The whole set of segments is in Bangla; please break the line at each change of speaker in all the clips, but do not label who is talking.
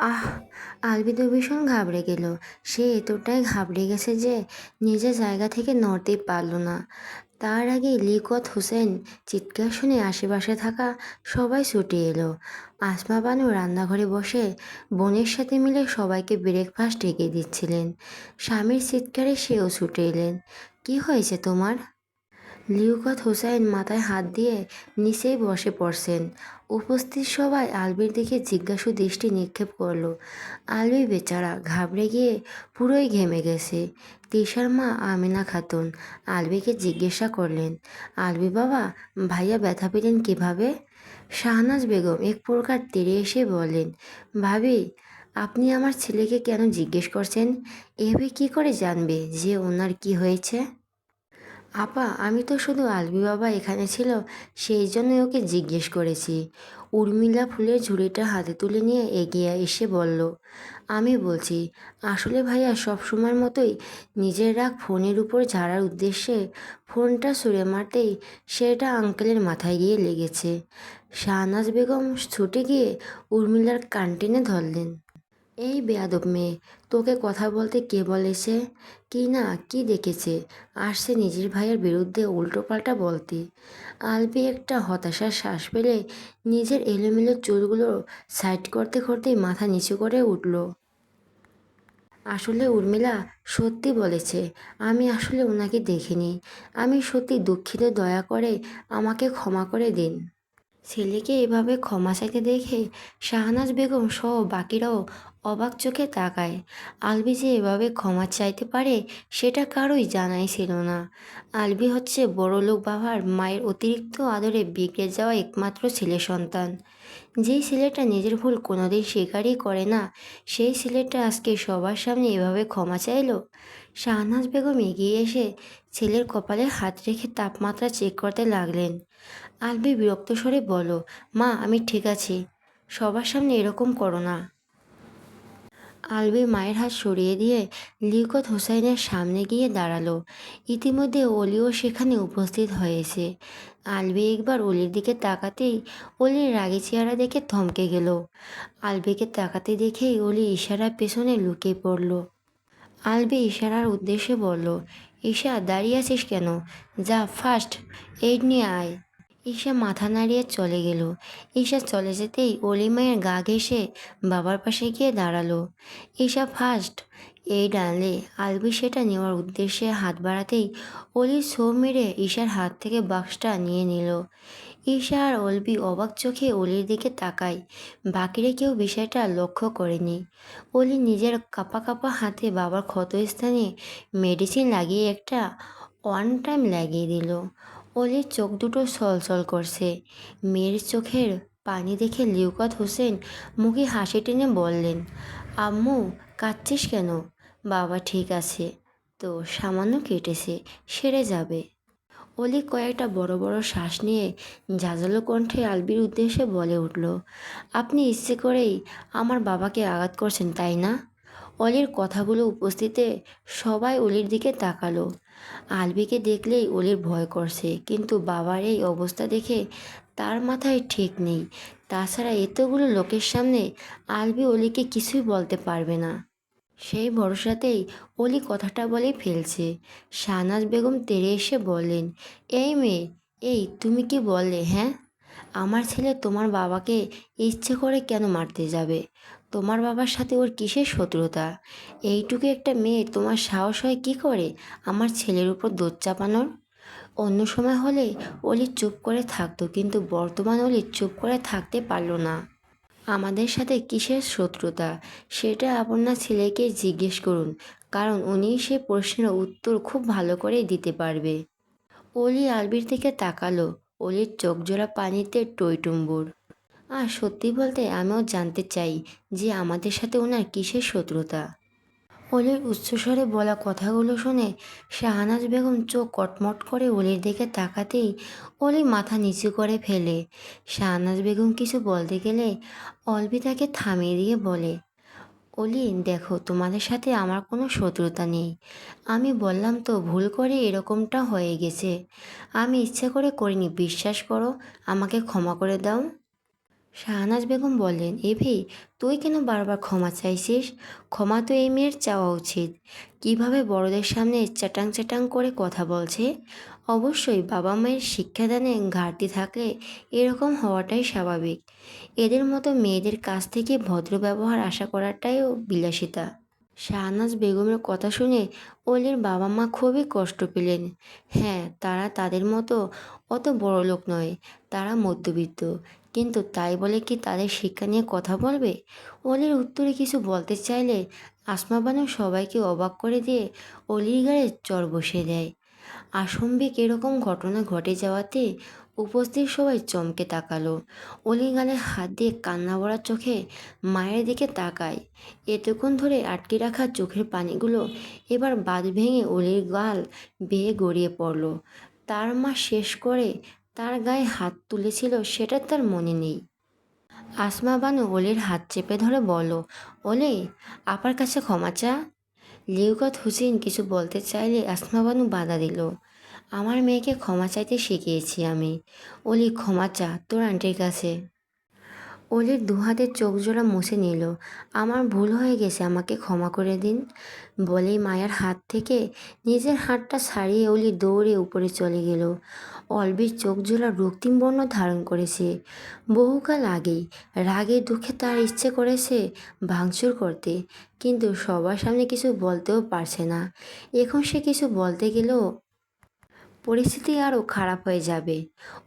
আহ, আলবি তো ভীষণ ঘাবড়ে গেল। সে এতটাই ঘাবড়ে গেছে যে নিজের জায়গা থেকে নড়তেই পারল না। তার আগে লিকত হোসেন চিৎকার শুনে আশেপাশে থাকা সবাই ছুটে এলো। আসমা বানু রান্নাঘরে বসে বোনের সাথে মিলে সবাইকে ব্রেকফাস্ট এগিয়ে দিচ্ছিলেন। স্বামীর চিৎকারে সেও ছুটে এলেন। কি হয়েছে তোমার? লিউকত হোসাইন মাথায় হাত দিয়ে নিচেই বসে পড়ছেন। উপস্থিত সবাই আলবির দিকে জিজ্ঞাসু দৃষ্টি নিক্ষেপ করল। আলবি বেচারা ঘাবড়ে গিয়ে পুরোই ঘেমে গেছে। তিশার মা আমিনা খাতুন আলবিকে জিজ্ঞাসা করলেন, আলবি বাবা, ভাইয়া ব্যথা পেলেন কীভাবে? শাহনাজ বেগম এক প্রকার তেড়ে এসে বলেন ভাবি, আপনি আমার ছেলেকে কেন জিজ্ঞেস করছেন? এভাবে কি করে জানবে যে ওনার কি হয়েছে? আপা, আমি তো শুধু আলবি বাবা এখানে ছিল, সেই জন্য ওকে জিজ্ঞেস করেছি। উর্মিলা ফুলের ঝুড়িটা হাতে তুলে নিয়ে এগিয়ে এসে বলল, আমি বলছি, আসলে ভাইয়া সব সবসময়ের মতোই নিজের রাগ ফোনের উপর ঝাড়ার উদ্দেশ্যে ফোনটা ছুঁড়ে মারতেই সেটা আঙ্কেলের মাথায় গিয়ে লেগেছে। শাহনাজ বেগম ছুটে গিয়ে উর্মিলার কান টেনে ধরলেন। এই বেয়াদব মেয়ে, তোকে কথা বলতে কে বলেছে কি না, কি দেখেছে? আসছে নিজের ভাইয়ের বিরুদ্ধে উল্টোপাল্টা বলতে। আলবি একটা হতাশার শ্বাস পেলে নিজের এলোমেলো চুলগুলো সাইড করতে করতেই মাথা নিচু করে উঠল। আসলে উর্মিলা সত্যি বলেছে, আমি আসলে ওনাকে দেখিনি। আমি সত্যি দুঃখিত, দয়া করে আমাকে ক্ষমা করে দিন। ছেলেকে এভাবে ক্ষমা চাইতে দেখে শাহনাজ বেগম সহ বাকিরাও অবাক চোখে তাকায়। আলবি যে এভাবে ক্ষমা চাইতে পারে, সেটা কারোই জানাই ছিল না। আলবি হচ্ছে বড়লোক বাবার মায়ের অতিরিক্ত আদরে বিগড়ে যাওয়া একমাত্র ছেলে সন্তান। যেই ছেলেটা নিজের ভুল কোনোদিন স্বীকারই করে না, সেই ছেলেটা আজকে সবার সামনে এভাবে ক্ষমা চাইলো? শাহনাজ বেগম এগিয়ে এসে ছেলের কপালে হাত রেখে তাপমাত্রা চেক করতে লাগলেন। আলবি বিরক্ত স্বরে বলো মা, আমি ঠিক আছি। সবার সামনে এরকম করো না। আলবি মায়ের হাত সরিয়ে দিয়ে লিকত হোসাইনের সামনে গিয়ে দাঁড়াল। ইতিমধ্যে অলিও সেখানে উপস্থিত হয়েছে। আলবি একবার অলির দিকে তাকাতেই অলির রাগি চেহারা দেখে থমকে গেল। আলবিকে তাকাতে দেখেই অলি ইশারার পেছনে লুকিয়ে পড়ল। আলবি ইশারার উদ্দেশ্যে বলল, ঈশা, দাঁড়িয়ে আছিস কেন? যা ফার্স্ট এইড নিয়ে আয়। ঈশা মাথা নাড়িয়ে চলে গেল। ঈশা চলে যেতেই অলি মায়ের গা ঘেসে বাবার পাশে গিয়ে দাঁড়াল। ঈশা ফার্স্ট এই ডালে আলবি সেটা নেওয়ার উদ্দেশ্যে হাত বাড়াতেই অলি ছো মেরে ঈশার হাত থেকে বাক্সটা নিয়ে নিল। ঈশা আর অল্পি অবাক চোখে অলির দিকে তাকায়। বাকিরা কেউ বিষয়টা লক্ষ্য করেনি। অলি নিজের কাপা কাপা হাতে বাবার ক্ষতস্থানে মেডিসিন লাগিয়ে একটা ওয়ান টাইম লাগিয়ে দিল। অলির চোখ দুটো ছলছল করছে। মেয়ের চোখের পানি দেখে লিউকত হোসেন মুখে হাসি টেনে বললেন, আম্মু, কাঁদছিস কেন? বাবা ঠিক আছে। তো সামান্য কেটেছে, সেরে যাবে। অলি কয়েকটা বড় বড় শ্বাস নিয়ে ঝাঁঝালো কণ্ঠে আলবির উদ্দেশ্যে বলে উঠল, আপনি ইচ্ছে করেই আমার বাবাকে আঘাত করছেন, তাই না? অলির কথাগুলো উপস্থিতে সবাই অলির দিকে তাকালো। আলবিকে দেখলেই অলির ভয় করছে, কিন্তু বাবার এই অবস্থা দেখে তার মাথায় ঠিক নেই। তাছাড়া এতগুলো লোকের সামনে আলবি অলিকে কিছুই বলতে পারবে না। সেই ভরসাতেই অলি কথাটা বলে ফেলছে। শাহনাজ বেগম তেরে এসে বললেন, এই মেয়ে, এই তুমি কি বললে হ্যাঁ? আমার ছেলে তোমার বাবাকে ইচ্ছে করে কেন মারতে যাবে? তোমার বাবার সাথে ওর কিসের শত্রুতা? এইটুকু একটা মেয়ে তোমার সাহস হয় কী করে আমার ছেলের উপর দোষ চাপানোর? অন্য সময় হলে অলি চুপ করে থাকতো, কিন্তু বর্তমান অলি চুপ করে থাকতে পারল না। আমাদের সাথে কিসের শত্রুতা? সেটা আপনার ছেলেকে জিজ্ঞেস করুন, কারণ উনি সে প্রশ্নের উত্তর খুব ভালো করে দিতে পারবে। অলি আলবির দিকে তাকালো, অলির চোখ জোড়া পানিতে টইটুম্বুর। আর সত্যি বলতে আমিও জানতে চাই যে আমাদের সাথে ওনার কিসের শত্রুতা? অলির উচ্চস্বরে বলা কথাগুলো শুনে শাহনাজ বেগম চোখ কটমট করে অলির দিকে তাকাতেই অলি মাথা নিচু করে ফেলে। শাহনাজ বেগম কিছু বলতে গেলে অলবি তাকে থামিয়ে দিয়ে বলে অলি দেখো, তোমাদের সাথে আমার কোনো শত্রুতা নেই। আমি বললাম তো ভুল করে এরকমটা হয়ে গেছে। আমি ইচ্ছে করে করিনি, বিশ্বাস করো, আমাকে ক্ষমা করে দাও। শাহনাজ বেগম বললেন, এ এভি তুই কেন বারবার ক্ষমা চাইছিস? ক্ষমা তো এই মেয়ের চাওয়া উচিত। কীভাবে বড়দের সামনে চ্যাটাং চ্যাটাং করে কথা বলছে? অবশ্যই বাবা মায়ের শিক্ষাদানে ঘাটতি থাকলে এরকম হওয়াটাই স্বাভাবিক। এদের মতো মেয়েদের কাছ থেকে ভদ্র ব্যবহার আশা করাটাইও বিলাসিতা। শাহনাজ বেগমের কথা শুনে অলির বাবা মা খুবই কষ্ট পেলেন। হ্যাঁ তারা তাদের মতো অত বড় লোক নয়। তারা মধ্যবিত্ত। কিন্তু তাই বলে কি তাদের শিক্ষা নিয়ে কথা বলবে? অলির উত্তরে কিছু বলতে চাইলে আসমা বানু সবাইকে অবাক করে দিয়ে অলির গায়ে চর বসিয়ে দেয়। আসম্বিক এরকম ঘটনা ঘটে যাওয়াতে উপস্থিত সবাই চমকে তাকালো। অলি গালে হাত দিয়ে কান্না ভরা চোখে মায়ের দিকে তাকায়। এতক্ষণ ধরে আটকে রাখা চোখের পানিগুলো এবার বাদ ভেঙে অলির গাল বেয়ে গড়িয়ে পড়ল। তার মা শেষ করে তার গায়ে হাত তুলেছিল সেটা তার মনে নেই। আসমা বানু অলির হাত চেপে ধরে বলো ওলে, আপার কাছে ক্ষমা চা। লিউকত হুসেন কিছু বলতে চাইলে আসমা বানু বাধা দিল, আমার মেয়েকে ক্ষমা চাইতে শিখিয়েছি আমি। ওলি, ক্ষমা চা তোর আন্টির কাছে। অলির দুহাতে চোখ জোড়া মুছে নিল। আমার ভুল হয়ে গেছে, আমাকে ক্ষমা করে দিন, বলেই মায়ের হাত থেকে নিজের হাতটা ছাড়িয়ে অলি দৌড়ে উপরে চলে গেল। অলবির চোখ জোড়া রক্তিম বর্ণ ধারণ করেছে। বহুকাল আগেই রাগে দুঃখে তার ইচ্ছে করেছে ভাঙচুর করতে, কিন্তু সবার সামনে কিছু বলতেও পারছে না। এখন সে কিছু বলতে গেলেও পরিস্থিতি আরও খারাপ হয়ে যাবে।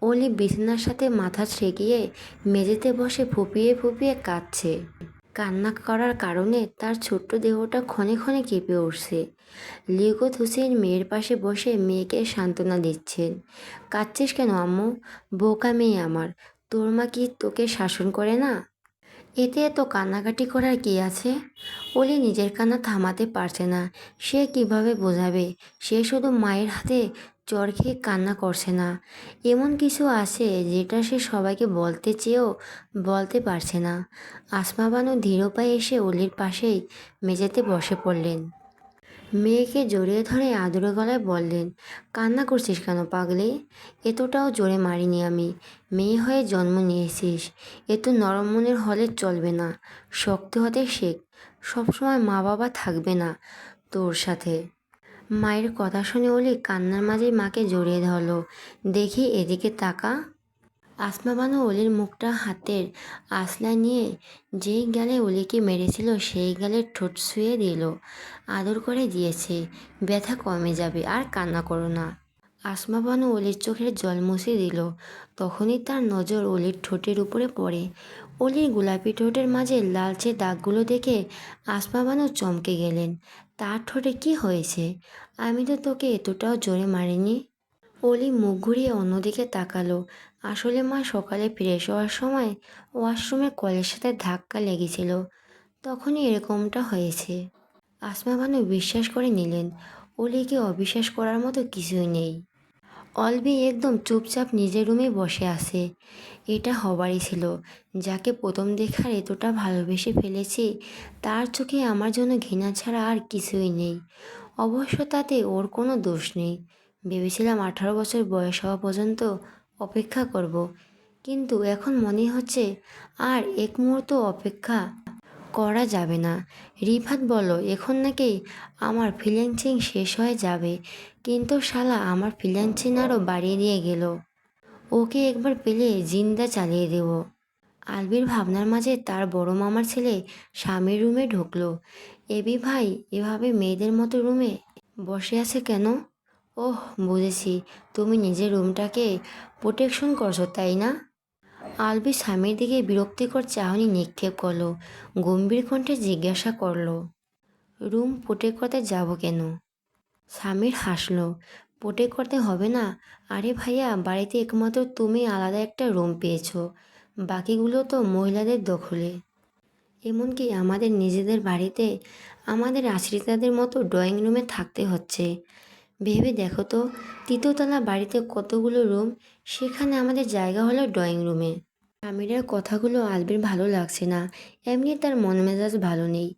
অলি বিছানার সাথে মাথা ঠেকিয়ে মেঝেতে বসে ফুপিয়ে ফুপিয়ে কাঁদছে। কান্না করার কারণে তার ছোট্ট দেহটা ক্ষণে ক্ষণে কেঁপে উঠছে। লিগত হোসেন মেয়ের পাশে বসে মেয়েকে সান্ত্বনা দিচ্ছেন কাঁদছিস কেন, আম্মু? বোকা মেয়ে আমার। তোর মা কি তোকে শাসন করে না? এতে এত কান্নাকাটি করার কি আছে? ওলি নিজের কান্না থামাতে পারছে না। সে কীভাবে বোঝাবে? সে শুধু মায়ের হাতে চর খেয়ে কান্না করছে না। এমন কিছু আছে যেটা সে সবাইকে বলতে চেয়েও বলতে পারছে না। আসমা বানু ধীর পায়ে এসে অলির পাশেই মেঝেতে বসে পড়লেন। মেয়েকে জড়িয়ে ধরে আদুরে গলায় বললেন, কান্না করছিস কেন পাগলি? এতটাও জোরে মারিনি আমি। মেয়ে হয়ে জন্ম নিয়েছিস। এত নরম মনের হলে চলবে না। শক্ত হতে শেখ। সবসময় মা বাবা থাকবে না তোর সাথে। মায়ের কথা শুনে অলি কান্নার মাঝে মাকে জড়িয়ে ধরলো। দেখি এদিকে তাকা। আসমা বানু অলির মুখটা হাতের আসলা নিয়ে যেই গালে অলিকে মেরেছিল, সেই গালে ঠোঁট শুয়ে দিল। আদর করে দিয়েছে। ব্যথা কমে যাবে, আর কান্না করো না। আসমা বানু অলির চোখের জল মুছে দিল। তখনই তার নজর অলির ঠোঁটের উপরে পড়ে। অলির গোলাপি ঠোঁটের মাঝে লালচে দাগগুলো দেখে আসমা বানু চমকে গেলেন। তার ঠোঁটে কি হয়েছে? আমি তো তোকে এতটাও জোরে মারিনি। অলি মুখ ঘুরিয়ে অন্যদিকে তাকালো। আসলে মা সকালে ফিরে হওয়ার সময় ওয়াশরুমে কলের সাথে ধাক্কা লেগেছিল। তখনই এরকমটা হয়েছে। আসমা বানু বিশ্বাস করে নিলেন। অলিকে অবিশ্বাস করার মতো কিছুই নেই। অলবি একদম চুপচাপ নিজের রুমে বসে আছে। এটা হবারই ছিল। যাকে প্রথম দেখার এতটা ভালোবেসে ফেলেছি, তার চোখে আমার জন্য ঘৃণা ছাড়া আর কিছুই নেই। অবশ্য তাতে ওর কোনো দোষ নেই। ভেবেছিলাম আঠারো বছর বয়স হওয়া পর্যন্ত অপেক্ষা করব। কিন্তু এখন মনে হচ্ছে আর এক মুহূর্ত অপেক্ষা করা যাবে না। রিফাত বলো এখন নাকি আমার ফিলিংসিং শেষ হয়ে যাবে। কিন্তু শালা আমার ফিলেন্সিং আরও বাড়িয়ে দিয়ে গেল। ওকে একবার পেলে জিন্দা চালিয়ে দেব। আলবির ভাবনার মাঝে তার বড় মামার ছেলে স্বামীর রুমে ঢুকলো। এবি ভাই, এভাবে মেয়েদের মতো রুমে বসে আছে কেন? ওহ, বুঝেছি, তুমি নিজের রুমটাকে প্রোটেকশন করছ, তাই না? আলবি স্বামীর দিকে বিরক্তিকর চাহনি নিক্ষেপ করল, গম্ভীর কণ্ঠে জিজ্ঞাসা করল, রুম প্রোটেক্ট করতে যাব কেন? স্বামীর হাসলো প্রোটেক্ট করতে হবে না? আরে ভাইয়া, বাড়িতে একমাত্র তুমি আলাদা একটা রুম পেয়েছ। বাকিগুলো তো মহিলাদের দখলে। এমনকি আমাদের নিজেদের বাড়িতে আমাদের আশ্রিতাদের মতো ড্রয়িং রুমে থাকতে হচ্ছে। ভেবে দেখো তো তৃতীয়তলা বাড়িতে কতগুলো রুম সেখানে আমাদের জায়গা হলো ড্রয়িং রুমে আমিরার কথাগুলো আলবির ভালো লাগছে না। এমনি তার মন মেজাজ ভালো নেই।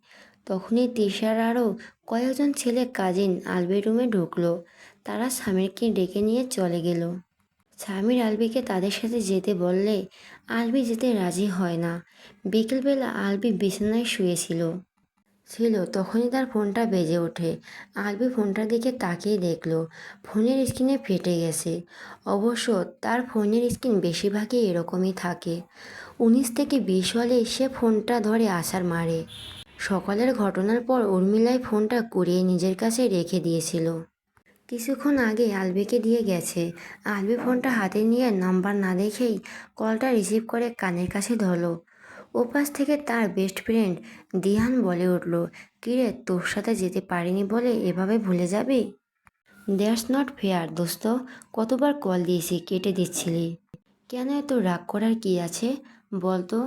তখনই তিশার আরও কয়েকজন ছেলে কাজিন আলবির রুমে ঢুকলো। তারা স্বামীরকে ডেকে নিয়ে চলে গেল। স্বামীর আলবিকে তাদের সাথে যেতে বললে আলবি যেতে রাজি হয় না। বিকেলবেলা আলবি বিছানায় শুয়েছিল। ছিল, তখনই তার ফোনটা বেজে ওঠে। আলবি ফোনটার দিকে তাকিয়ে দেখল, ফোনের স্ক্রিনে ফেটে গেছে। অবশ্য তার ফোনের স্ক্রিন বেশিরভাগই এরকমই থাকে। উনিশ থেকে বিশ হলে সে ফোনটা ধরে আছাড় মারে। সকালের ঘটনার পর উর্মিলাই ফোনটা কুড়িয়ে নিজের কাছে রেখে দিয়েছিল। কিছুক্ষণ আগে আলবিকে দিয়ে গেছে। আলবি ফোনটা হাতে নিয়ে নাম্বার না দেখেই কলটা রিসিভ করে কানের কাছে ধরলো। ওপাশ থেকে তার বেস্ট ফ্রেন্ড দিহান বলে উঠল, কিরে, তোর সাথে যেতে পারিনি বলে এভাবে ভুলে যাবি? দ্যাটস নট ফেয়ার দোস্ত। কতবার কল দিয়েছি, কেটে দিচ্ছিলি। কেন এত রাগ করার কি আছে? বলতো,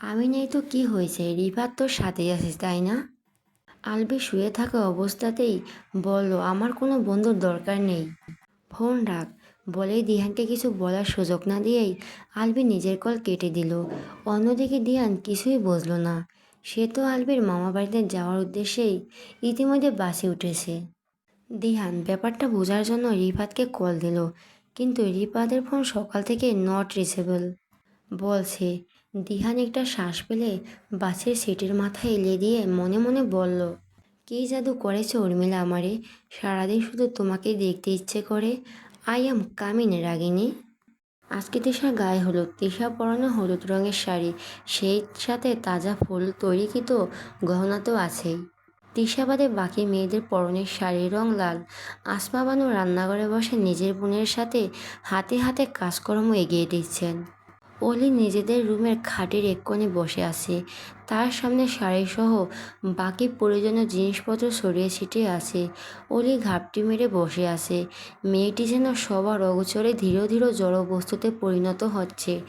আমি নেই তো কি হয়েছে? রিফাত তোর সাথেই আছিস, তাই না? আলবি শুয়ে থাকা অবস্থাতেই বলল, আমার কোনো বন্ধুর দরকার নেই। ফোন রাখ। বলেই দিহানকে কিছু বলার সুযোগ না দিয়েই আলবি নিজের কল কেটে দিল। অন্যদিকে দিহান কিছুই বুঝলো না। সে তো আলবির মামা বাড়িতে যাওয়ার উদ্দেশ্যেই ইতিমধ্যে বাসে উঠেছে। দিহান ব্যাপারটা বোঝার জন্য রিফাতকে কল দিল, কিন্তু রিফাতের ফোন সকাল থেকে নট রিচেবল বলছে, দিহান একটা শ্বাস পেলে বাসের সিটের মাথায় এলে দিয়ে মনে মনে বলল, কী জাদু করেছে উর্মিলা আমারে? সারাদিন শুধু তোমাকে দেখতে ইচ্ছে করে। I am coming Ragini. আজকে তিশার গায়ে হলুদ তিশা পরানো হলুদ রঙের শাড়ি, সেই সাথে তাজা ফুল তৈরিকৃত গহনা তো আছেই। তিশা বাদে বাকি মেয়েদের পরনের শাড়ির রং লাল। আসমা বানু রান্নাঘরে বসে নিজের বোনের সাথে হাতে হাতে কাজকর্ম এগিয়ে দিচ্ছেন। অলি নিজেদের রুমের খাটের এক কোণে বসে আছে। তার সামনে শাড়িসহ বাকি প্রয়োজনীয় জিনিসপত্র ছড়িয়ে ছিটিয়ে আছে। অলি ঘাপটি মেরে বসে আছে। মেয়েটি যেন সবার অগোচরে ধীরে ধীরে জড় বস্তুতে পরিণত হচ্ছে।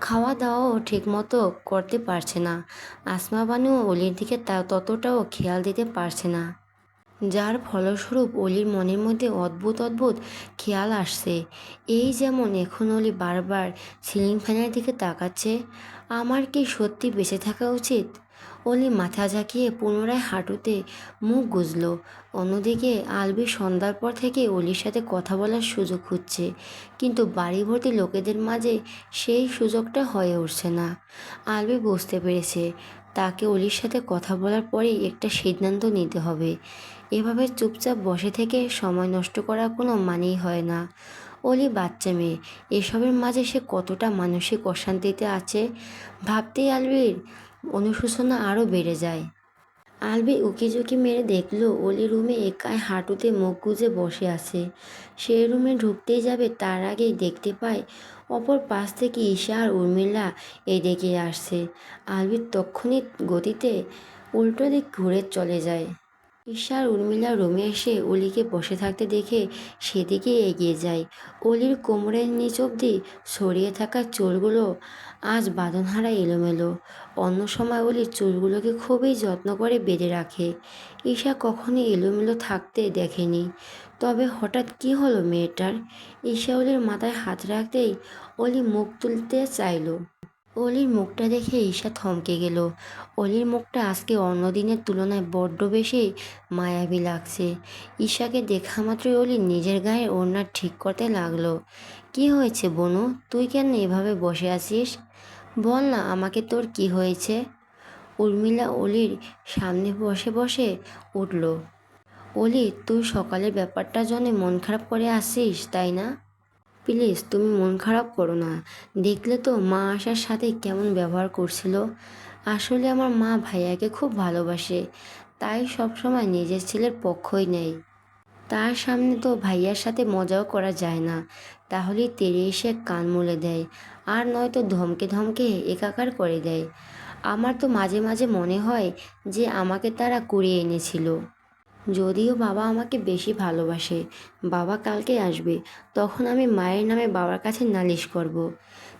খাওয়া দাওয়াও ঠিকমতো করতে পারছে না। আসমা বানু অলির দিকে তা ততটাও খেয়াল দিতে পারছে না। যার ফলস্বরূপ অলির মনের মধ্যে অদ্ভুত অদ্ভুত খেয়াল আসছে। এই যেমন এখন অলি বারবার সিলিং ফ্যানের দিকে তাকাচ্ছে, আমার কি সত্যি বেঁচে থাকা উচিত? অলি মাথা ঝাঁকিয়ে পুনরায় হাঁটুতে মুখ গুজল। অন্যদিকে আলবি সন্ধ্যার পর থেকে অলির সাথে কথা বলার সুযোগ খুঁজছে, কিন্তু বাড়ি ভর্তি লোকেদের মাঝে সেই সুযোগটা হয়ে উঠছে না। আলবি বুঝতে পেরেছে, তাকে অলির সাথে কথা বলার পরেই একটা সিদ্ধান্ত নিতে হবে। এভাবে চুপচাপ বসে থেকে সময় নষ্ট করা কোনো মানেই হয় না। অলি বাচ্চা মেয়ে, এসবের মাঝে সে কতটা মানসিক অশান্তিতে আছে ভাবতেই আলবির অনুশোচনা আরও বেড়ে যায়। আলবি উকি ঝুঁকি মেরে দেখল অলি রুমে একাই হাঁটুতে মুখ গুজে বসে আছে। সে রুমে ঢুকতেই যাবে তার আগেই দেখতে পায় অপর পাশ থেকে ঈশা আর উর্মিলা এদিকে আসছে। আলবির তক্ষণি গতিতে উল্টো দিক ঘুরে চলে যায়। ঈশা আর উর্মিলা রুমে এসে অলিকে বসে থাকতে দেখে সেদিকে এগিয়ে যায়। অলির কোমরের নিচ অবধি ছড়িয়ে থাকা চুলগুলো আজ বাঁধনহারা এলোমেলো। অন্য সময় অলির চুলগুলোকে খুবই যত্ন করে বেঁধে রাখে। ঈশা কখনই এলোমেলো থাকতে দেখেনি। তবে হঠাৎ কি হলো মেয়েটার? ঈশা অলির মাথায় হাত রাখতেই অলি মুখ তুলতে চাইলো। অলির মুখটা দেখে ঈশা থমকে গেল। অলির মুখটা আজকে অন্য দিনের তুলনায় বড্ড বেশি মায়াবী লাগছে। ঈশাকে দেখা মাত্রই অলি নিজের গায়ে ওড়না ঠিক করতে লাগল। কি হয়েছে বনু? তুই কেন এভাবে বসে আছিস? বল না, আমাকে তোর কি হয়েছে? উর্মিলা অলির সামনে বসে বসে উঠল। অলি, তুই সকালের ব্যাপারটা জন্য মন খারাপ করে আসিস তাই না? প্লিজ তুমি মন খারাপ করো না। দেখলে তো মা আসার সাথে কেমন ব্যবহার করছিল। আসলে আমার মা ভাইয়াকে খুব ভালোবাসে, তাই সবসময় নিজের ছেলের পক্ষই নেয় তার সামনে তো ভাইয়ার সাথে মজাও করা যায় না। তাহলেই তেরে এসে কান মুলে দেয়, আর নয়তো ধমকে ধমকে একাকার করে দেয়। আমার তো মাঝে মাঝে মনে হয় যে আমাকে তারা কুড়িয়ে এনেছিল। যদিও বাবা আমাকে বেশি ভালোবাসে, বাবা কালকে আসবে, তখন আমি মায়ের নামে বাবার কাছে নালিশ করব।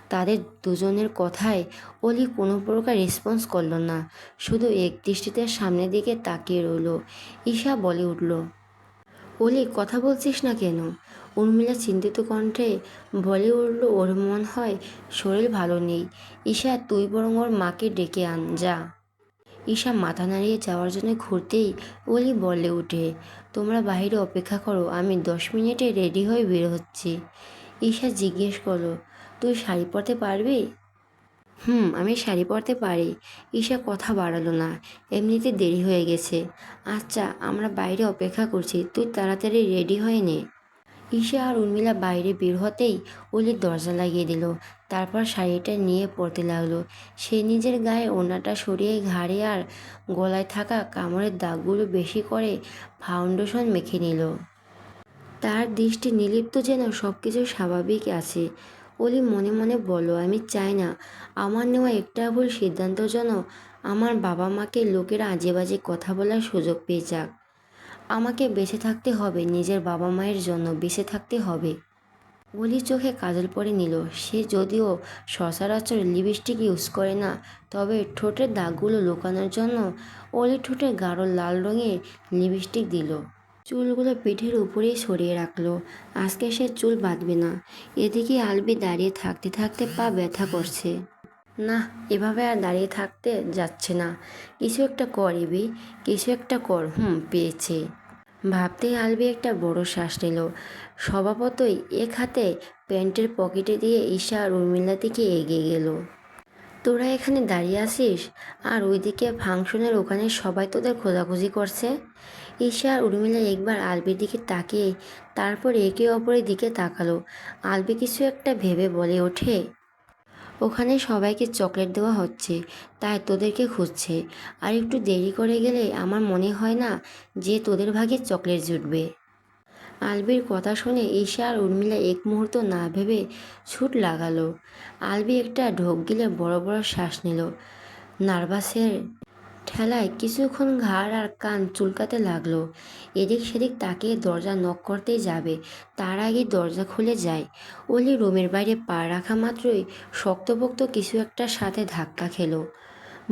তাদের দুজনের কথায় অলি কোনো প্রকার রেসপন্স করল না, শুধু এক দৃষ্টিতে সামনের দিকে তাকিয়ে রইল। ঈশা বলে উঠল, অলি, কথা বলছিস না কেন? উর্মিলা চিন্তিত কণ্ঠে বলে উঠল, ওর মন হয় শরীর ভালো নেই। ঈশা, তুই বরং ওর মাকে ডেকে আন, যা। ঈশা মাথা নাড়িয়ে যাওয়ার জন্য ঘুরতেই অলি বলে উঠে তোমরা বাইরে অপেক্ষা করো, আমি দশ মিনিটে রেডি হয়ে বের হচ্ছি। ঈশা জিজ্ঞেস করল, তুই শাড়ি পরতে পারবি? হুম, আমি শাড়ি পরতে পারি। ঈশা কথা বাড়ালো না, এমনিতে দেরি হয়ে গেছে। আচ্ছা আমরা বাইরে অপেক্ষা করছি, তুই তাড়াতাড়ি রেডি হয়ে নে। ঈশা আর উর্মিলা বাইরে বের হতেই অলির দরজা লাগিয়ে দিল। তারপর শাড়িটা নিয়ে পরতে লাগল। সে নিজের গায়ে ওনাটা সরিয়ে ঘাড়ে আর গলায় থাকা কামড়ের দাগগুলো বেশি করে ফাউন্ডেশন মেখে নিল। তার দৃষ্টি নিলিপ্ত যেন সব কিছু স্বাভাবিক আছে। অলি মনে মনে বলো আমি চাই না। আমার নেওয়া একটা ভুল সিদ্ধান্ত যেন আমার বাবা মাকে লোকেরা আজে বাজে কথা বলার সুযোগ পেয়ে যাক। আমাকে বেঁচে থাকতে হবে, নিজের বাবা মায়ের জন্য বেঁচে থাকতে হবে। অলি চোখে কাজল পরে নিল। সে যদিও সচরাচর লিপস্টিক ইউজ করে না, তবে ঠোঁটের দাগগুলো লুকানোর জন্য অলি ঠোঁটে গাঢ় লাল রঙের লিপস্টিক দিল। চুলগুলো পিঠের উপরেই সরিয়ে রাখল। আজকে সে চুল বাঁধবে না। এদিকে আলবি দাঁড়িয়ে থাকতে থাকতে পা ব্যথা করছে। না, এভাবে আর দাঁড়িয়ে থাকতে যাচ্ছে না। কিছু একটা কর, এবি। কিছু একটা কর। হুম, পেয়েছে। ভাবতেই আলবি একটা বড় শ্বাস নিল। স্বভাবতই এক হাতে প্যান্টের পকেটে দিয়ে ঈশা আর উর্মিলা দিকে এগিয়ে গেল। তোরা এখানে দাঁড়িয়ে আছিস? আর ওইদিকে ফাংশনের ওখানে সবাই তোদের খোঁজাখুঁজি করছে? ঈশা আর উর্মিলা একবার আলবির দিকে তাকিয়ে তারপর একে অপরের দিকে তাকালো। আলবি কিছু একটা ভেবে বলে ওঠে ওখানে সবাইকে চকলেট দেওয়া হচ্ছে, তাই তোদেরকে খুঁজছে। আর একটু দেরি করে গেলে আমার মনে হয় না যে তোদের ভাগে চকলেট জুটবে। আলবির কথা শুনে ঈশা আর উর্মিলা এক মুহূর্ত না ভেবে ছুট লাগালো। আলবি একটা ঢোক গিলে বড় বড় শ্বাস নিল। নার্ভাসের ঠেলায় কিছুক্ষণ ঘাড় আর কান চুলকাতে লাগল। এদিক সেদিক তাকিয়ে দরজা নক করতেই যাবে, তার আগে দরজা খুলে যায়। অলি রুমের বাইরে পা রাখা মাত্রই শক্তপোক্ত কিছু একটার সাথে ধাক্কা খেলো।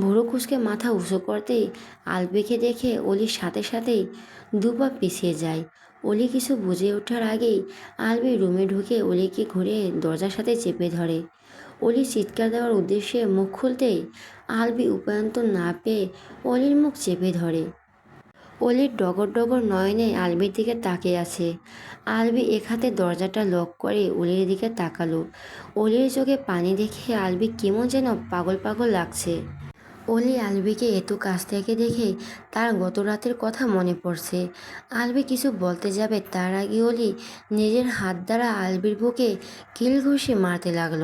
ভুরু কুচকে মাথা উঁচু করতেই আলবিকে দেখে অলির সাথে সাথেই দুপা পিছিয়ে যায়। অলি কিছু বুঝে ওঠার আগেই আলবি রুমে ঢুকে অলিকে ঘুরে দরজার সাথে চেপে ধরে। অলি চিৎকার দেওয়ার উদ্দেশ্যে মুখ খুলতেই আলবি উপায়ন্ত না পেয়ে অলির মুখ চেপে ধরে। অলির ডগর ডগর নয়নে আলবির দিকে তাকিয়ে আছে। আলবি এক হাতে দরজাটা লক করে অলির দিকে তাকালো। অলির চোখে পানি দেখে আলবি কেমন যেন পাগল পাগল লাগছে। অলি আলবিকে এত কাছ থেকে দেখে তার গত রাতের কথা মনে পড়ছে। আলবি কিছু বলতে যাবে তার আগে অলি নিজের হাত দ্বারা আলবির বুকে কিল ঘুষি মারতে লাগল।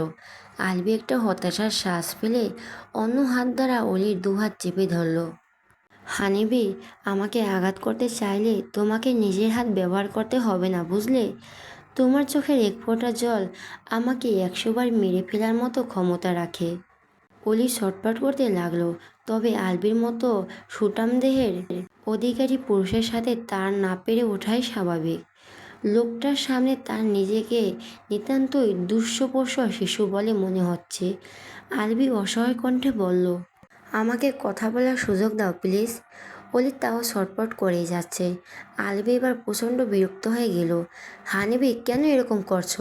আলবি একটা হতাশার শ্বাস ফেলে অন্য হাত দ্বারা অলির দুহাত চেপে ধরল। হানিবি, আমাকে আঘাত করতে চাইলে তোমাকে নিজের হাত ব্যবহার করতে হবে না, বুঝলে? তোমার চোখের এক ফোঁটা জল আমাকে একশোবার মেরে ফেলার মতো ক্ষমতা রাখে। অলি ছটপট করতে লাগল, তবে আলবির মতো সুটাম দেহের অধিকারী পুরুষের সাথে তার না পেরে ওঠাই স্বাভাবিক। লোকটার সামনে তার নিজেকে নিতান্তই দুঃস্বপোষ শিশু বলে মনে হচ্ছে। আলবি অসহায় কণ্ঠে বলল, আমাকে কথা বলার সুযোগ দাও, প্লিজ। অলি তাও ছটপট করেই যাচ্ছে। আলবি এবার প্রচণ্ড বিরক্ত হয়ে গেল হানিবি কেন এরকম করছ?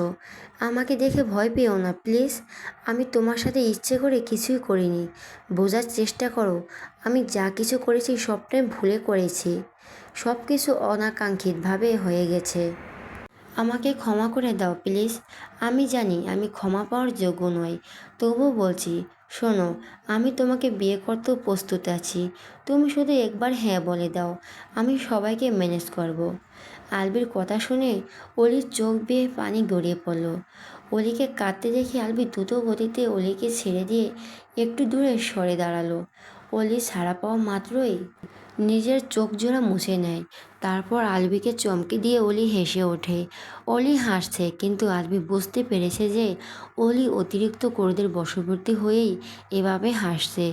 আমাকে দেখে ভয় পেও না, প্লিজ। আমি তোমার সাথে ইচ্ছে করে কিছুই করিনি। বোঝার চেষ্টা করো, আমি যা কিছু করেছি সবটাই ভুলে করেছি। সব কিছু অনাকাঙ্ক্ষিতভাবে হয়ে গেছে। আমাকে ক্ষমা করে দাও, প্লিজ। আমি জানি আমি ক্ষমা পাওয়ার যোগ্য নই। তবুও বলছি, শোনো, আমি তোমাকে বিয়ে করতেও প্রস্তুত আছি। তুমি শুধু একবার হ্যাঁ বলে দাও। আমি সবাইকে ম্যানেজ করব। আলবির কথা শুনে অলির চোখ বেয়ে পানি গড়িয়ে পড়ল। অলিকে কাঁদতে দেখে আলবি দ্রুত গতিতে অলিকে ছেড়ে দিয়ে একটু দূরে সরে দাঁড়াল। অলি ছাড়া পাওয়া মাত্রই নিজের চোখ জোড়া মুছে নেয়। তারপর আলবিকে চমকে দিয়ে অলি হেসে ওঠে। অলি হাসছে, কিন্তু আলবি বুঝতে পেরেছে যে অলি অতিরিক্ত কোরদের বশবর্তী হয়েই এভাবে হাসছে।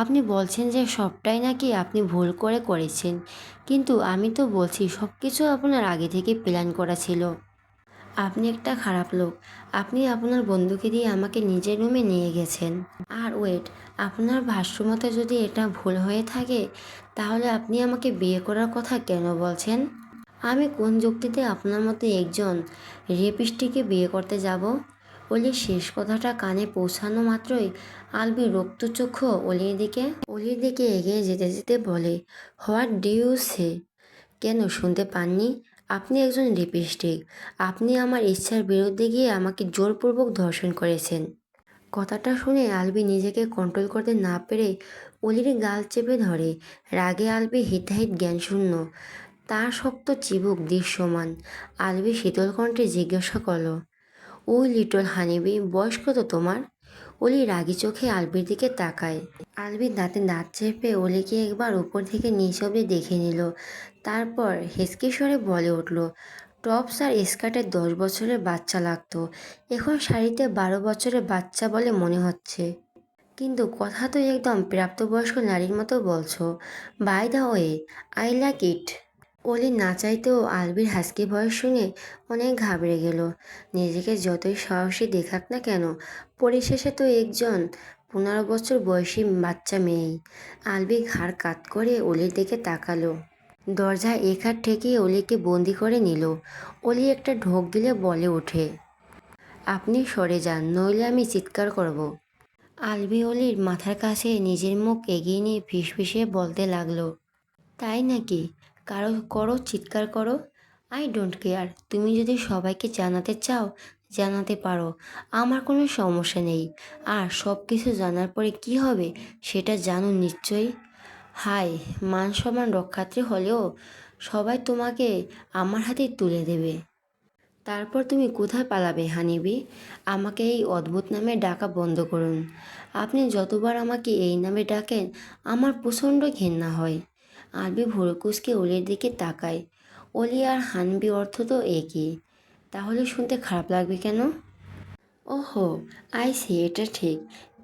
আপনি বলছেন যে সবটাই নাকি আপনি ভুল করে করেছেন, কিন্তু আমি তো বলছি সব কিছু আপনার আগে থেকে প্ল্যান করা ছিল। আপনি একটা খারাপ লোক। আপনি আপনার বন্ধুকে দিয়ে আমাকে নিজের রুমে নিয়ে গেছেন। আর ওয়েট, আপনার ভাষ্যমতে যদি এটা ভুল হয়ে থাকে, তাহলে আপনি আমাকে বিয়ে করার কথা কেন বলছেন? আমি কোন যুক্তিতে আপনার মতো একজন রেপিস্টিকে বিয়ে করতে যাব? অলির শেষ কথাটা কানে পৌঁছানো মাত্রই আলবি রক্তচক্ষু অলির দিকে অলির দিকে এগিয়ে যেতে যেতে বলে হোয়াট ডু ইউ সে কেন শুনতে পাননি? আপনি একজন রেপিস্টিক আপনি আমার ইচ্ছার বিরুদ্ধে গিয়ে আমাকে জোরপূর্বক ধর্ষণ করেছেন। কথাটা শুনে আলবি নিজেকে কন্ট্রোল করতে না পেরে অলির গাল চেপে ধরে। রাগে আলবি হিতাহিত জ্ঞানশূন্য তার শক্ত চিবুক দৃশ্যমান। আলবি শীতল কণ্ঠে জিজ্ঞাসা করল, ওই লিটল হানিবি বয়স কত তোমার? অলি রাগি চোখে আলবির দিকে তাকায়। আলবির দাঁতে দাঁত চেপে অলিকে একবার উপর থেকে নিচ অব্দি দেখে নিল। তারপর হেসকে বলে উঠল, টপস আর স্কার্টের দশ বছরের বাচ্চা লাগতো। এখন শাড়িতে বারো বছরের বাচ্চা বলে মনে হচ্ছে। কিন্তু কথা তো একদম প্রাপ্তবয়স্ক নারীর মতো বলছো। By the way I like it অলি না চাইতেও আলবির হাসকি ভয় শুনে অনেক ঘাবড়ে গেল। নিজেকে যতই সাহসী দেখাক না কেন, পরিশেষে তো একজন পনেরো বছর বয়সী বাচ্চা মেয়েই। আলবি ঘাড় কাত করে অলির দিকে তাকালো। দরজা এখাট ঠেকিয়ে অলিকে বন্দি করে নিল। অলি একটা ঢোক গিলে বলে ওঠে, আপনি সরে যান, নইলে আমি চিৎকার করব। আলবি অলির মাথার কাছে নিজের মুখ এগিয়ে নিয়ে ফিসফিসিয়ে বলতে লাগল, তাই নাকি? কারও করো, চিৎকার করো। আই ডোন্ট কেয়ার তুমি যদি সবাইকে জানাতে চাও, জানাতে পারো। আমার কোনো সমস্যা নেই। আর সব কিছু জানার পরে কি হবে, সেটা জানো নিশ্চয়ই। হাই মান সম্মান রক্ষার্থী হলেও সবাই তোমাকে আমার হাতে তুলে দেবে। তারপর তুমি কোথায় পালাবে, হানিবি? আমাকে এই অদ্ভুত নামে ডাকা বন্ধ করুন। আপনি যতবার আমাকে এই নামে ডাকেন, আমার প্রচণ্ড ঘেন্না হয়। আরবি ভুরুকুসকে অলির দিকে তাকায়। অলি আর হানবি অর্থ তো একই। তাহলে শুনতে খারাপ লাগবে কেন? ওহো, আই সি, এটা ঠিক।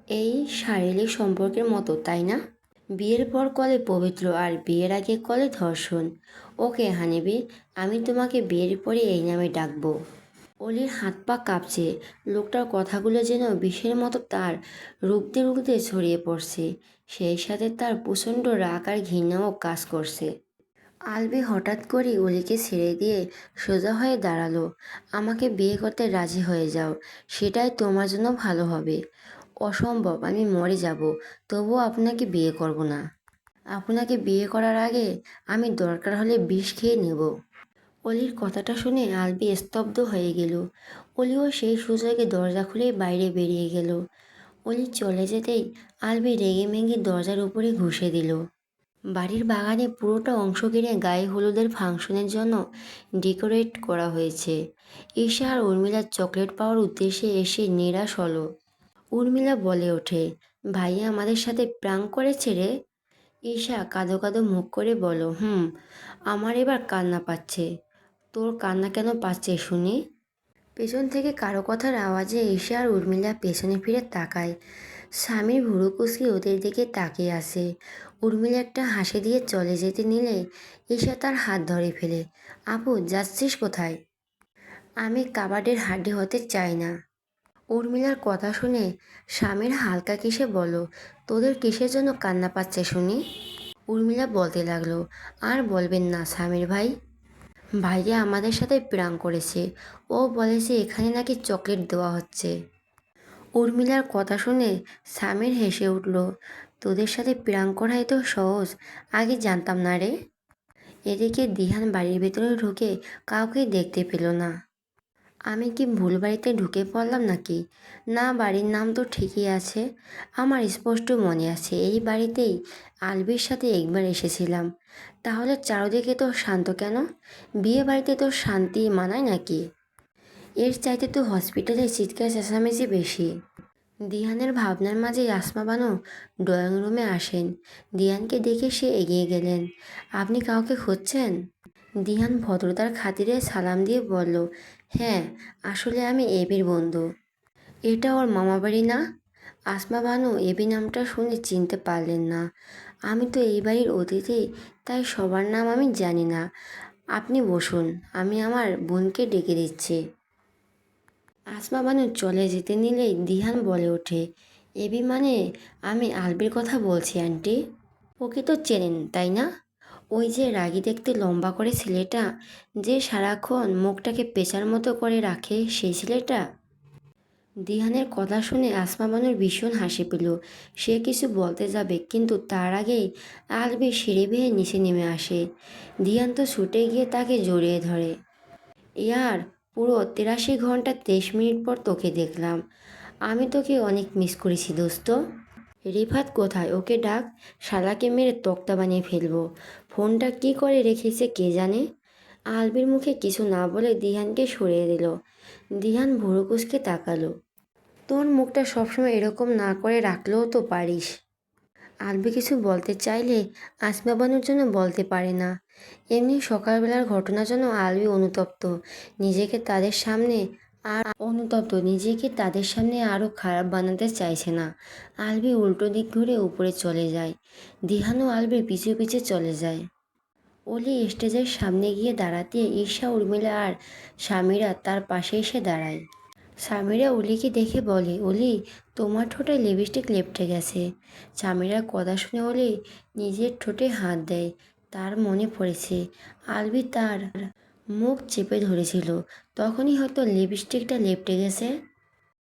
এই শারীরিক সম্পর্কের মতো, তাই না? বিয়ের পর কলে পবিত্র আর বিয়ের আগে কলে ধর্ষণ। ওকে হানিবি, আমি তোমাকে বিয়ের পরে এই নামে ডাকবো। অলির হাত পা কাঁপছে। লোকটার কথাগুলো যেন বিষের মতো তার রুখতে রুখতে ছড়িয়ে পড়ছে। সেই সাথে তার প্রচণ্ড রাগ আর ঘৃণাও কাজ করছে। আলবি হঠাৎ করে অলিকে ছেড়ে দিয়ে সোজা হয়ে দাঁড়াল। আমাকে বিয়ে করতে রাজি হয়ে যাও, সেটাই তোমার জন্য ভালো হবে। অসম্ভব, আমি মরে যাব, তবুও আপনাকে বিয়ে করব না। আপনাকে বিয়ে করার আগে আমি দরকার হলে বিষ খেয়ে নেব। অলির কথাটা শুনে আলবি স্তব্ধ হয়ে গেল। অলিও সেই সুযোগে দরজা খুলে বাইরে বেরিয়ে গেল। অলি চলে যেতেই আলবি রেগে মেগে দরজার উপরে ঘুষে দিল। বাড়ির বাগানে পুরোটা অংশ ঘিরে গায়ে হলুদের ফাংশনের জন্য ডেকোরেট করা হয়েছে। ঈশা আর উর্মিলার চকলেট পাওয়ার উদ্দেশ্যে এসে নিরাশ হলো। উর্মিলা বলে ওঠে, ভাইয়া আমাদের সাথে প্রাং করেছে রে? ঈশা কাঁদো কাঁদো মুখ করে বলো, হুম, আমার এবার কান্না পাচ্ছে। তোর কান্না কেন পাচ্ছে শুনি? পেছন থেকে কারও কথার আওয়াজে এসে আর উর্মিলা পেছনে ফিরে তাকায়। স্বামীর ভুরু কুচকে ওদের দিকে তাকিয়ে আসে উর্মিলা একটা হাসি দিয়ে চলে যেতে নিলে ঈশা তার হাত ধরে ফেলে। আপু, যাচ্ছিস কোথায়? আমি কাবাডের হাড্ডি হতে চাই না। উর্মিলার কথা শুনে স্বামীর হালকা কিসে বলো, তোদের কিসের জন্য কান্না পাচ্ছে শুনি? উর্মিলা বলতে লাগল, আর বলবেন না স্বামীর ভাই। ভাইয়া আমাদের সাথে প্রাণ করেছে। ও বলেছে এখানে নাকি চকলেট দেওয়া হচ্ছে। উর্মিলার কথা শুনে স্বামীর হেসে উঠল, তোদের সাথে প্রাণ করাই তো সহজ, আগে জানতাম না রে। এদিকে দিহান বাড়ির ভেতরে ঢুকে কাউকে দেখতে পেল না। আমি কি ভুল বাড়িতে ঢুকে পড়লাম নাকি? না, বাড়ির নাম তো ঠিকই আছে। আমার স্পষ্ট মনে আছে, এই বাড়িতেই আলবির সাথে একবার এসেছিলাম। তাহলে চারদিকে তো শান্ত কেন? বিয়ে বাড়িতে তো শান্তি মানায় নাকি? এর চাইতে তো হসপিটালে চিৎকার চেঁচামেচি বেশি। দিহানের ভাবনার মাঝে আসমা বানু ড্রয়িং রুমে আসেন। দিহানকে দেখে সে এগিয়ে গেলেন। আপনি কাউকে খুঁজছেন? দিহান ভদ্রতার খাতিরে সালাম দিয়ে বলল হ্যাঁ আসলে আমি এবির বন্ধু। এটা ওর মামা বাড়ি না? আসমা বানু এবি নামটা শুনে চিনতে পারলেন না। আমি তো এই বাড়ির অতিথি তাই সবার নাম আমি জানি না। আপনি বসুন, আমি আমার বোনকে ডেকে দিচ্ছি। আসমা বানু চলে যেতে নিলেই দিহান বলে ওঠে, এবি মানে আমি আলবির কথা বলছি, আন্টি। ওকে তো চেনেন, তাই না? ওই যে রাগি দেখতে লম্বা করে ছেলেটা, যে সারাক্ষণ মুখটাকে পেঁচার মতো করে রাখে সেই ছেলেটা? দিহানের কথা শুনে আসমা বানুর ভীষণ হাসি পেল। সে কিছু বলতে যাবে, কিন্তু তার আগেই আলবি সিঁড়ি বেয়ে নিচে নেমে আসে। দিহান তো ছুটে গিয়ে তাকে জড়িয়ে ধরে। ইয়ার, পুরো তেরাশি ঘণ্টা তেইশ মিনিট পর তোকে দেখলাম। আমি তোকে অনেক মিস করেছি, দোস্ত। রিফাত কোথায়? ওকে ডাক, শালাকে মেরে তক্তা বানিয়ে ফেলব। ফোনটা কি করে রেখেছে কে জানে? আলবির মুখে কিছু না বলে দিহানকে সরিয়ে দিল। দিহান ভুরু কুচকে তাকালো। তোর মুখটা সবসময় এরকম না করে রাখলেও তো পারিস। আলবি কিছু বলতে চাইলে আসবাবানোর জন্য বলতে পারে না। এমনি সকালবেলার ঘটনার জন্য আলবি অনুতপ্ত। নিজেকে তাদের সামনে আর অনুতপ্ত, নিজেকে তাদের সামনে আরও খারাপ বানাতে চাইছে না। আলবি উল্টো দিক ঘুরে উপরে চলে যায়। দিহানও আলবির পিছু পিছে চলে যায়। অলি স্টেজের সামনে গিয়ে দাঁড়াতে ঈর্ষা, উর্মিলা আর স্বামীরা তার পাশে এসে দাঁড়ায়। স্বামীরা অলিকে দেখে বলে অলি তোমার ঠোঁটে লিপস্টিক লেপটে গেছে। স্বামীরা কথা শুনে অলি নিজের ঠোঁটে হাত দেয়। তার মনে পড়েছে আলবি তার মুখ চেপে ধরেছিল। তখনই হয়তো লিপস্টিকটা লেপটে গেছে।